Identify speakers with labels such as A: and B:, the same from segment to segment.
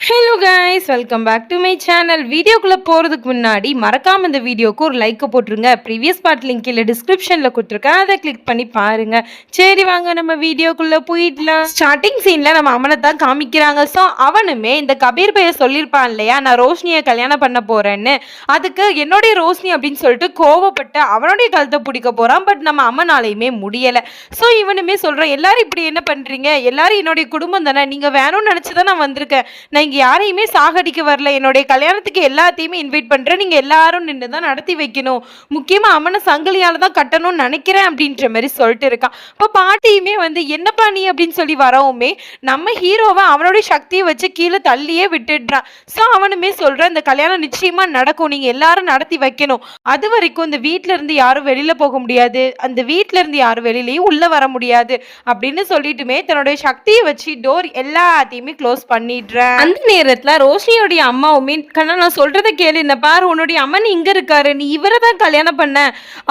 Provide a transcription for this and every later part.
A: Hello guys welcome back to my channel வீடியோக்குள்ளே போகிறதுக்கு முன்னாடி மறக்காமல் இந்த வீடியோக்கு ஒரு லைக்கை போட்டுருங்க. ப்ரீவியஸ் பார்ட் லிங்க் கீழே டிஸ்கிரிப்ஷனில் கொடுத்துருக்கேன். அதை கிளிக் பண்ணி பாருங்கள் சரி வாங்க நம்ம வீடியோக்குள்ளே போயிடலாம். ஸ்டார்டிங் சீனில் நம்ம அவனை தான் காமிக்கிறாங்க. ஸோ அவனுமே இந்த கபீர் பைய சொல்லியிருப்பான் இல்லையா? நான் ரோஷினியை கல்யாணம் பண்ண போகிறேன்னு அதுக்கு என்னுடைய ரோஷினி அப்படின்னு சொல்லிட்டு கோவப்பட்டு அவனுடைய கழுத்தை பிடிக்க போகிறான் பட் நம்ம அம்மனாலையுமே முடியலை. ஸோ இவனுமே சொல்கிறேன் எல்லாரும் இப்படி என்ன பண்ணுறீங்க எல்லாரும் என்னுடைய குடும்பம் தானே? நீங்கள் வேணும்னு நினச்சி தான் நான் வந்திருக்கேன். நான் நீங்கள் யாரையுமே சாகடிக்க வரல. என்னுடைய கல்யாணத்துக்கு எல்லாத்தையுமே இன்வைட் பண்ணுறேன் நீங்கள் எல்லாரும் நின்று தான் நடத்தி வைக்கணும். முக்கியமாக அம்மனை சங்கிலியால் தான் கட்டணும்னு நினைக்கிறேன் அப்படின்ற மாதிரி சொல்லிட்டு இருக்கான் இப்போ பாட்டியுமே வந்து என்னப்பா நீ? அப்படின்னு சொல்லி வரவுமே நம்ம ஹீரோவை அவனுடைய சக்தியை வச்சு கீழே தள்ளியே விட்டுடுறான் ஸோ அவனுமே சொல்கிறான் இந்த கல்யாணம் நிச்சயமாக நடக்கும். நீங்கள் எல்லாரும் நடத்தி வைக்கணும். அது வரைக்கும் இந்த வீட்ல இருந்து யாரும் வெளியில் போக முடியாது. அந்த வீட்ல இருந்து யாரும் வெளியிலையும் உள்ளே வர முடியாது. அப்படின்னு சொல்லிட்டுமே தன்னுடைய சக்தியை வச்சு டோர் எல்லாத்தையுமே க்ளோஸ் பண்ணிடுறேன் அந்த நேரத்துல ரோஷினியோடைய அம்மாவுமே கண்ணா நான் சொல்றதை கேளு இந்த பாரு உன்னுடைய அம்மன் இங்க இருக்காரு நீ இவரை தான் கல்யாணம் பண்ண.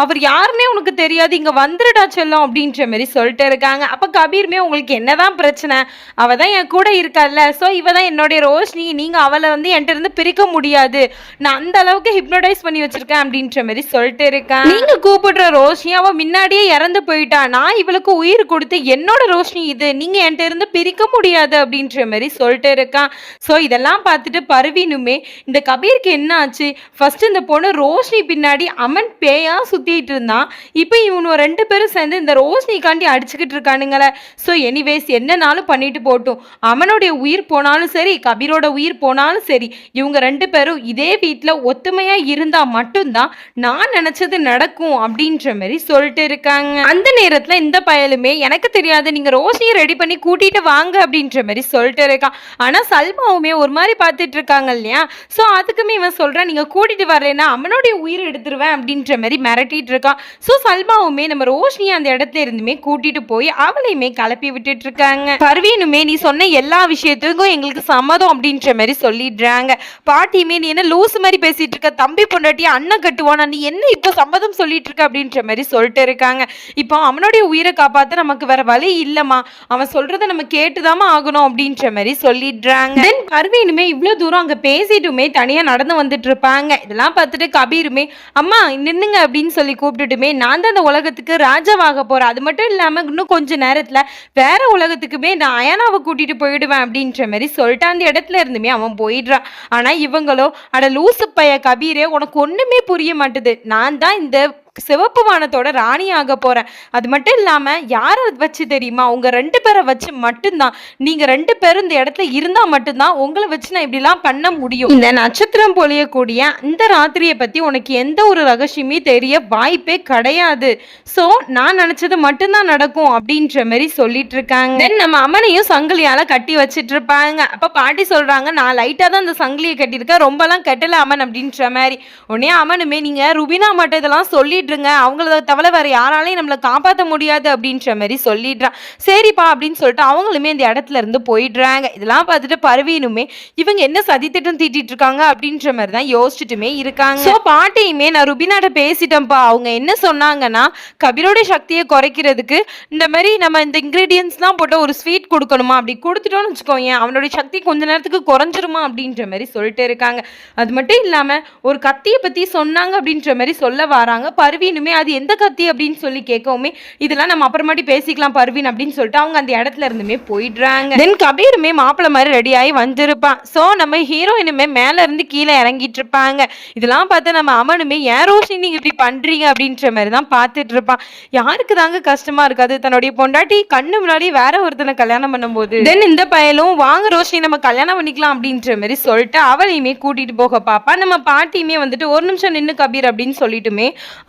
A: அவர் யாருன்னே உனக்கு தெரியாது இங்க வந்துருடா செல்லம் அப்படின்ற மாதிரி சொல்லிட்டு இருக்காங்க. அப்ப கபீருமே உங்களுக்கு என்னதான் பிரச்சனை? அவ தான் என் கூட இருக்கார்ல. ஸோ இவ தான் என்னுடைய ரோஷினி. நீங்க அவளை வந்து என்கிட்ட இருந்து பிரிக்க முடியாது. நான் அந்த அளவுக்கு ஹிப்னோடைஸ் பண்ணி வச்சிருக்கேன் அப்படின்ற மாதிரி சொல்லிட்டு இருக்கேன் நீங்க கூப்பிடுற ரோஷினி அவ முன்னாடியே இறந்து போயிட்டா. நான் இவளுக்கு உயிர் கொடுத்து என்னோட ரோஷினி இது. நீங்க என்கிட்ட இருந்து பிரிக்க முடியாது அப்படின்ற மாதிரி சொல்லிட்டு இருக்கான் ஸோ இதெல்லாம் பார்த்துட்டு பருவினுமே இந்த கபீருக்கு என்ன ஆச்சு? ஃபர்ஸ்ட் இந்த பொண்ணு ரோஷினி பின்னாடி அமன் பேயாக சுற்றிட்டு இருந்தான். இப்போ இவனு ரெண்டு பேரும் சேர்ந்து இந்த ரோஷினிக்காண்டி அடிச்சுக்கிட்டு இருக்கானுங்களே. ஸோ எனிவேஸ் என்னனாலும் பண்ணிட்டு போட்டும். அமனுடைய உயிர் போனாலும் சரி கபீரோட உயிர் போனாலும் சரி இவங்க ரெண்டு பேரும் இதே வீட்டில் ஒத்துமையாக இருந்தால் மட்டும்தான் நான் நினச்சது நடக்கும் அப்படின்ற மாதிரி சொல்லிட்டு இருக்காங்க. அந்த நேரத்தில் இந்த பயலுமே எனக்கு தெரியாது நீங்கள் ரோஷினியை ரெடி பண்ணி கூட்டிகிட்டு வாங்க அப்படின்ற மாதிரி சொல்லிட்டு இருக்கான். ஆனால் சல்மா அம்மாவுமே ஒரு மாதிரி பார்த்துட்டு இருக்காங்க இல்லையா? ஸோ அதுக்குமே இவன் சொல்றான் நீங்கள் கூட்டிட்டு வரலைன்னா அவனுடைய உயிர் எடுத்துருவேன் அப்படின்ற மாதிரி மிரட்டிட்டு இருக்கான். ஸோ சல்மாவுமே நம்ம ரோஷினி அந்த இடத்துல இருந்துமே கூட்டிட்டு போய் அவளையுமே கிளப்பி விட்டுட்டு இருக்காங்க பர்வீனுமே நீ சொன்ன எல்லா விஷயத்துக்கும் எங்களுக்கு சம்மதம் அப்படின்ற மாதிரி சொல்லிடுறாங்க. பாட்டியுமே நீ என்ன லூஸ் மாதிரி பேசிட்டு இருக்க தம்பி பொண்டாட்டி அண்ணன் கட்டுவானா? நீ என்ன இப்போ சம்மதம் சொல்லிட்டு இருக்க அப்படின்ற மாதிரி சொல்லிட்டு இருக்காங்க. இப்போ அவனுடைய உயிரை காப்பாற்ற நமக்கு வேற வழி இல்லம்மா. அவன் சொல்றத நம்ம கேட்டுதாம்மா ஆகணும் அப்படின்ற மாதிரி சொல்லிடுறாங்க. தென் பர்வீனுமே இவ்வளோ தூரம் அங்கே பேசிட்டுமே தனியாக நடந்து வந்துட்டு இருப்பாங்க இதெல்லாம் பார்த்துட்டு கபீருமே அம்மா நின்னுங்க அப்படின்னு சொல்லி கூப்பிட்டுட்டுமே நான் தான் அந்த உலகத்துக்கு ராஜாவாக போகிறேன் அது மட்டும் இல்லாமல் இன்னும் கொஞ்ச நேரத்தில் வேற உலகத்துக்குமே நான் அயனாவை கூட்டிட்டு போயிடுவேன் அப்படின்ற மாதிரி சொல்லிட்டு அந்த இடத்துல இருந்துமே அவன் போயிடுறான். ஆனால் இவங்களோ அட லூசு பைய கபீரே உனக்கு ஒன்றுமே புரிய மாட்டுது. நான் தான் இந்த சிவப்பு வானத்தோட ராணி ஆக போறேன். அது மட்டும் இல்லாம யாரை வச்சு தெரியுமா? உங்க ரெண்டு பேரை வச்சு மட்டும்தான். நீங்க ரெண்டு பேரும் இந்த இடத்துல இருந்தா மட்டும்தான் உங்களை வச்சு நான் இப்படிலாம் பண்ண முடியும். இந்த நட்சத்திரம் பொழியக்கூடிய இந்த ராத்திரியை பத்தி உனக்கு எந்த ஒரு ரகசியமே தெரிய வாய்ப்பே கிடையாது. ஸோ நான் நினைச்சது மட்டும்தான் நடக்கும் அப்படின்ற மாதிரி சொல்லிட்டு இருக்காங்க. நம்ம அம்மனையும் சங்கிலியால கட்டி வச்சிட்டு இருப்பாங்க. அப்ப பாட்டி சொல்றாங்க நான் லைட்டா தான் அந்த சங்கிலியை கட்டியிருக்கேன். ரொம்பலாம் கட்டல அம்மன் அப்படின்ற மாதிரி. உடனே அம்மனுமே நீங்க ருபினா மட்டும் இதெல்லாம் சொல்லிடுங்க அவங்கள தவிர வேற யாராலையும் நம்மளை காப்பாற்ற முடியாது அப்படின்ற மாதிரி சொல்லிடுறான் சரிப்பா அப்படின்னு சொல்லிட்டு அவங்களுமே இந்த இடத்துல இருந்து போயிடுறாங்க. இதெல்லாம் பார்த்துட்டு பரவீனுமே இவங்க என்ன சதித்திட்டம் தீட்டிட்டு இருக்காங்க அப்படின்ற மாதிரி தான் யோசிச்சுட்டுமே இருக்காங்க. ஸோ பாட்டியுமே நான் ருபினாட்ட பேசிட்டேன்ப்பா. அவங்க என்ன சொன்னாங்கன்னா கபிரோட சக்தியை குறைக்கிறதுக்கு இந்த மாதிரி நம்ம இந்த இன்க்ரீடியன்ஸ்லாம் போட்டு ஒரு ஸ்வீட் கொடுக்கணுமா? அப்படி கொடுத்துட்டோம்னு வச்சுக்கோங்க அவனுடைய சக்தி கொஞ்ச நேரத்துக்கு குறைஞ்சிருமா அப்படின்ற மாதிரி சொல்லிட்டு இருக்காங்க. அது மட்டும் இல்லாமல் ஒரு கத்தியை பற்றி சொன்னாங்க அப்படின்ற மாதிரி சொல்ல வராங்க. பர்வீனுமே அது எந்த கத்தி அப்படின்னு சொல்லி கேட்கவுமே இதெல்லாம் நம்ம அப்புறமாட்டி பேசிக்கலாம் பர்வீன் அப்படின்னு சொல்லிட்டு அவங்க அந்த இடத்துல இருந்துமே போயிடுறாங்க. தென் கபீருமே மாப்பிள்ளை மாதிரி ரெடி ஆகி வந்திருப்பான். ஸோ நம்ம ஹீரோயினுமே மேல இருந்து கீழே இறங்கிட்டு இருப்பாங்க. இதெல்லாம் பார்த்து நம்ம அமனுமே ஏன் ரோஷினி நீங்க இப்படி பண்றீங்க? அப்படின்ற மாதிரி தான் பார்த்துட்டு இருப்பான். யாருக்கு தாங்க கஷ்டமா இருக்காது தன்னுடைய பொண்டாட்டி கண்ணு முன்னாடி வேற ஒருத்தனை கல்யாணம் பண்ணும்போது. தென் இந்த பயலும் வாங்க ரோஷினி நம்ம கல்யாணம் பண்ணிக்கலாம் அப்படின்ற மாதிரி சொல்லிட்டு அவளையுமே கூட்டிட்டு போக பாப்பா நம்ம பாட்டியுமே வந்துட்டு ஒரு நிமிஷம் நின்று கபீர் அப்படின்னு சொல்லிட்டுமே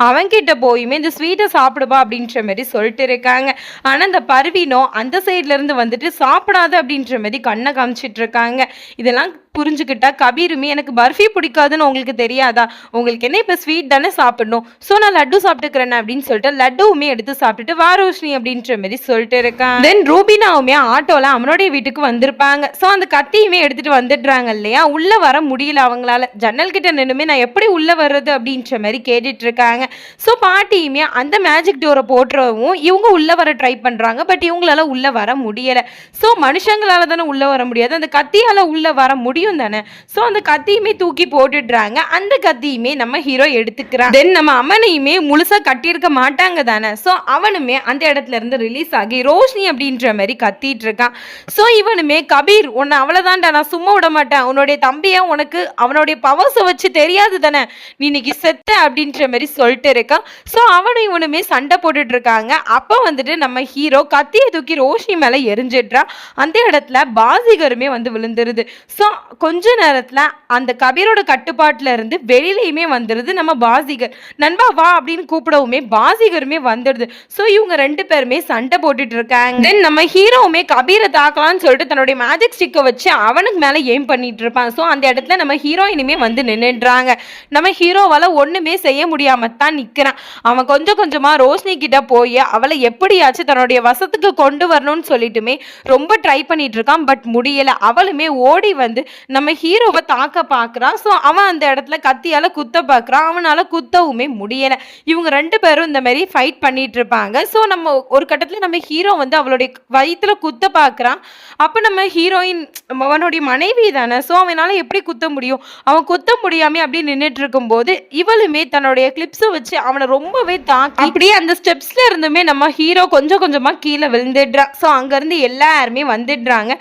A: அவன்கிட்ட போயுமே இந்த ஸ்வீட்டை சாப்பிடுப்பா அப்படின்ற மாதிரி சொல்லிட்டு இருக்காங்க. ஆனால் இந்த பர்வீனோ அந்த சைட்லேருந்து வந்துட்டு சாப்பிடாது அப்படின்ற மாதிரி கண்ணை காமிச்சிட்டு இருக்காங்க. இதெல்லாம் புரிஞ்சுக்கிட்டா கபீருமே எனக்கு பர்ஃபி பிடிக்காதுன்னு உங்களுக்கு தெரியாதா? உங்களுக்கு என்ன இப்போ ஸ்வீட் தானே சாப்பிடணும்? ஸோ நான் லட்டு சாப்பிட்டுக்கிறேன் அப்படின்னு சொல்லிட்டு லட்டுவுமே எடுத்து சாப்பிட்டுட்டு வா ரோஷினி அப்படின்ற மாதிரி சொல்லிட்டு இருக்கான். தென் ரூபினாவுமே ஆட்டோல அவனுடைய வீட்டுக்கு வந்திருப்பாங்க. ஸோ அந்த கத்தியுமே எடுத்துட்டு வந்துடுறாங்க இல்லையா? உள்ள வர முடியல அவங்களால. ஜன்னல் கிட்ட நின்றுமே நான் எப்படி உள்ள வர்றது அப்படின்ற மாதிரி கேட்டுட்டு இருக்காங்க. ஸோ பாட்டியுமே அந்த மேஜிக் டோரை போட்டுறவும் இவங்க உள்ள வர ட்ரை பண்றாங்க. பட் இவங்களால உள்ள வர முடியல. ஸோ மனுஷங்களால தானே உள்ள வர முடியாது. அந்த கத்தியால உள்ள வர முடியும். தானே ஸோ அந்த கத்தியுமே தூக்கி போட்டுடுறாங்க. அந்த கத்தியுமே நம்ம ஹீரோ எடுத்துக்கிறான் தென் நம்ம அம்மனையுமே முழுசா கட்டியிருக்க மாட்டாங்க தானே? ஸோ அவனுமே அந்த இடத்துல இருந்து ரிலீஸ் ஆகி ரோஷினி அப்படின்ற மாதிரி கத்திட்டு இருக்கான். ஸோ இவனுமே கபீர் உன்னை அவ்வளோதான்டா நான் சும்மா விட மாட்டேன். உன்னுடைய தம்பியை உனக்கு அவனுடைய பவர்ஸை வச்சு தெரியாது தானே? நீ இன்னைக்கு செத்த அப்படின்ற மாதிரி சொல்லிட்டு இருக்கான். ஸோ அவனும் இவனுமே சண்டை போட்டுட்டு இருக்காங்க. அப்போ வந்துட்டு நம்ம ஹீரோ கத்தியை தூக்கி ரோஷினி மேலே எரிஞ்சிடுறான் அந்த இடத்துல பாசிகருமே வந்து விழுந்துருது. ஸோ கொஞ்ச நேரத்தில் அந்த கபீரோட கட்டுப்பாட்டில் இருந்து வெளியிலையுமே வந்துடுது நம்ம பாசிகர் நண்பா வா அப்படின்னு கூப்பிடவுமே பாசிகருமே வந்துடுது. ஸோ இவங்க ரெண்டு பேருமே சண்டை போட்டுட்டு இருக்காங்க. தென் நம்ம ஹீரோவுமே கபீரை தாக்கலாம்னு சொல்லிட்டு தன்னுடைய மேஜிக் ஸ்டிக்கை வச்சு அவனுக்கு மேலே எய்ம் பண்ணிட்டு இருப்பான். ஸோ அந்த இடத்துல நம்ம ஹீரோயினுமே வந்து நின்றுடுறாங்க நம்ம ஹீரோவால் ஒன்றுமே செய்ய முடியாம தான் நிற்கிறான் அவன் கொஞ்சம் கொஞ்சமாக ரோஷினி கிட்ட போய் அவளை எப்படியாச்சும் தன்னுடைய வசத்துக்கு கொண்டு வரணும்னு சொல்லிட்டுமே ரொம்ப ட்ரை பண்ணிட்டு இருக்கான். பட் முடியலை. அவளுமே ஓடி வந்து நம்ம ஹீரோவை தாக்க பார்க்குறான். ஸோ அவன் அந்த இடத்துல கத்தியால் குத்த பார்க்குறான். அவனால் குத்தவுமே முடியலை. இவங்க ரெண்டு பேரும் இந்த மாதிரி ஃபைட் பண்ணிட்டு இருப்பாங்க ஸோ நம்ம ஒரு கட்டத்தில் நம்ம ஹீரோ வந்து அவளுடைய வயிற்றுல குத்த பார்க்குறான். அப்போ நம்ம ஹீரோயின் அவனுடைய மனைவி தானே. ஸோ அவனால் எப்படி குத்த முடியும்? அவன் குத்த முடியாமல் அப்படியே நின்றுட்டு இருக்கும்போது இவளுமே தன்னுடைய கிளிப்ஸை வச்சு அவனை ரொம்பவே தாக்கி அப்படியே அந்த ஸ்டெப்ஸில் இருந்துமே நம்ம ஹீரோ கொஞ்சம் கொஞ்சமாக கீழே விழுந்துடுறான் ஸோ அங்கேருந்து எல்லாருமே வந்துடுறாங்க.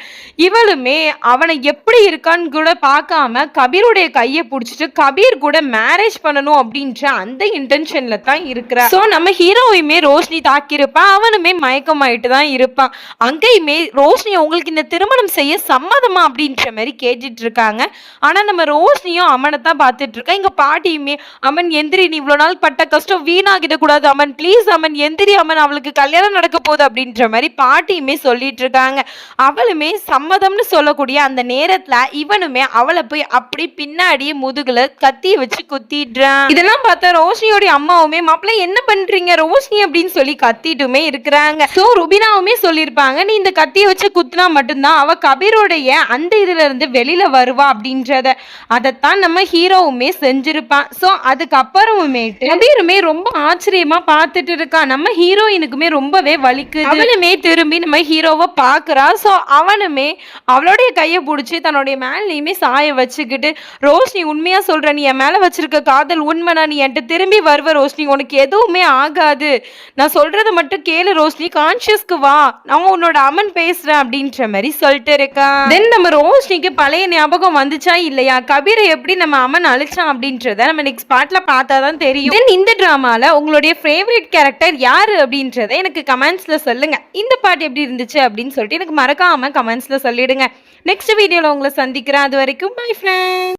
A: இவளுமே அவனை எப்படி இருக்கான்னு கூட பார்க்காம கபீருடைய கையை பிடிச்சிட்டு கபீர் கூட மேரேஜ் பண்ணணும் அப்படின்ற அந்த இன்டென்ஷன்ல தான் இருக்கிறார் ஸோ நம்ம ஹீரோவையுமே ரோஷினி தாக்கியிருப்பான் அவனுமே மயக்கமாயிட்டு தான் இருப்பான் அங்கேயுமே ரோஷினி உங்களுக்கு இந்த திருமணம் செய்ய சம்மதமா அப்படின்ற மாதிரி கேட்டுட்டு இருக்காங்க ஆனா நம்ம ரோஷினியும் அமனை தான் பார்த்துட்டு இருக்கா எங்க பாட்டியுமே அமன் எந்திரி நீ இவ்வளோ நாள் பட்ட கஷ்டம் வீணாகிட கூடாது அமன் ப்ளீஸ் அமன் எந்திரி அமன் அவளுக்கு கல்யாணம் நடக்க போகுது அப்படின்ற மாதிரி பாட்டியுமே சொல்லிட்டு இருக்காங்க அவளுமே சம்மதம்னு சொல்லக்கூடிய அந்த நேரத்துல இவனுமே அவளை போய் அப்படி பின்னாடியே முதுகுல கத்தி வச்சு குத்திடுறான். இதெல்லாம் பார்த்தா ரோஷினியோட அம்மாவுமே மாப்பிள்ள என்ன பண்றீங்க? ரோஷினி அப்படின்னு சொல்லி கத்திட்டுமே இருக்கிறாங்க. சோ ருபினாவுமே சொல்லியிருப்பாங்க நீ இந்த கத்தியை வச்சு குத்துனா மட்டும்தான் அவ கபீரோடைய அந்த இதுல இருந்து வெளியில வருவா அப்படின்றத. அதைத்தான் நம்ம ஹீரோவுமே செஞ்சிருப்பான் சோ அதுக்கப்புறமுமே கபீருமே ரொம்ப ஆச்சரியமா பார்த்துட்டு இருக்கா. நம்ம ஹீரோயினுக்குமே ரொம்பவே வலிக்குது. அவளுமே திரும்பி நம்ம ஹீரோவை பார்க்கறா ஸோ அவனுமே அவளுடைய கையை பிடிச்சி தன்னுடைய மேலேயுமே சாய வச்சுக்கிட்டு ரோஷினி உண்மையா சொல்ற நீ என் மேல வச்சிருக்க காதல் உண்மைனா நீ என்கிட்ட திரும்பி வருவ ரோஷினி. உனக்கு எதுவுமே ஆகாது. நான் சொல்கிறத மட்டும் கேளு ரோஷினி. கான்ஷியஸ்க்கு வா. நான் உன்னோட அம்மன் பேசுறேன் அப்படின்ற மாதிரி சொல்லிட்டு இருக்கேன் தென் நம்ம ரோஷினிக்கு பழைய ஞாபகம் வந்துச்சா இல்லையா? கபீரை எப்படி நம்ம அம்மன் அழிச்சான் அப்படின்றத நம்ம நெக்ஸ்ட் பாட்டில் பார்த்தா தான் தெரியும். தென் இந்த டிராமால உங்களுடைய ஃபேவரட் கேரக்டர் யாரு அப்படின்றத எனக்கு கமெண்ட்ஸ்ல சொல்லுங்க. இந்த பாட்டு எப்படி இருந்துச்சு அப்படின்னு சொல்லிட்டு எனக்கு மறக்காம கமெண்ட்ஸ்ல சொல்லிடுங்க. நெக்ஸ்ட் வீடியோவில் உங்களை சந்திக்கிறேன். அது வரைக்கும் பை ஃப்ரெண்ட்ஸ்